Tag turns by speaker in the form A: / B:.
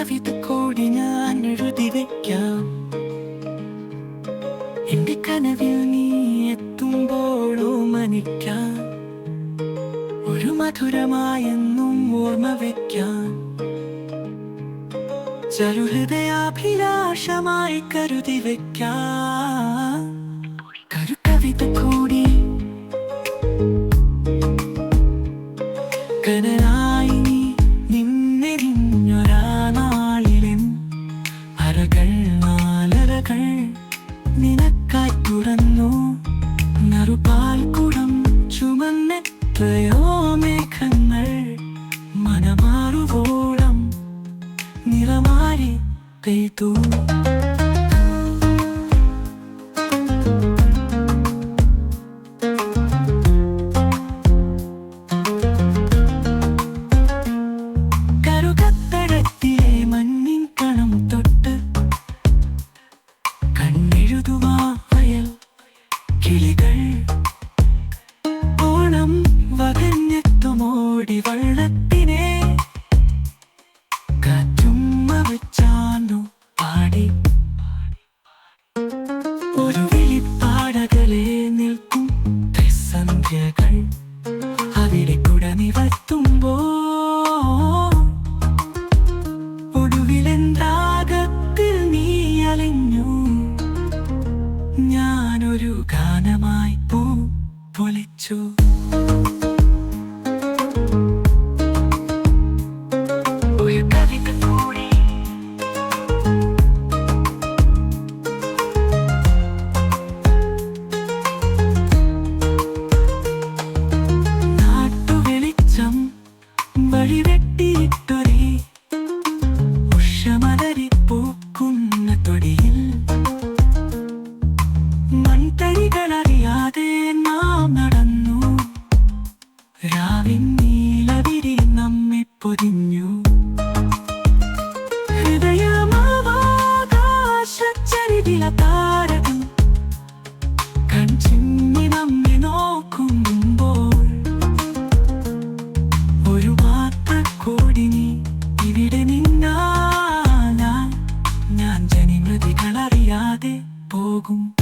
A: കവിത കൂടി ഞാൻ എഴുതി വെക്കാം. എന്റെ കനവിൽ നീ എത്തുമ്പോഴോ മനിക്കാം. ഒരു മധുരമായെന്നും ഓർമ്മ വെക്കാൻ ചരുഹൃദയാഭിലാഷമായി കരുതി വെക്കാം. കരുകവിത കൂടി തുറന്നു നറുപാൽ കുടം ചുമന്നെത്രയോ മേഘങ്ങൾ മനമാറുവോളം നിറമാരി പെയ്തു. വഴിവെട്ടിയിട്ടൊരേ ഉഷമലരിപ്പൂക്കുന്ന തൊടിയിൽ. മൺതരികളറിയാതെ നാം നടന്നു. രാവിൻ നീലവിരി നമ്മെ പൊതിഞ്ഞു. ഹൃദയമാവാകാശരിതില താര 的波谷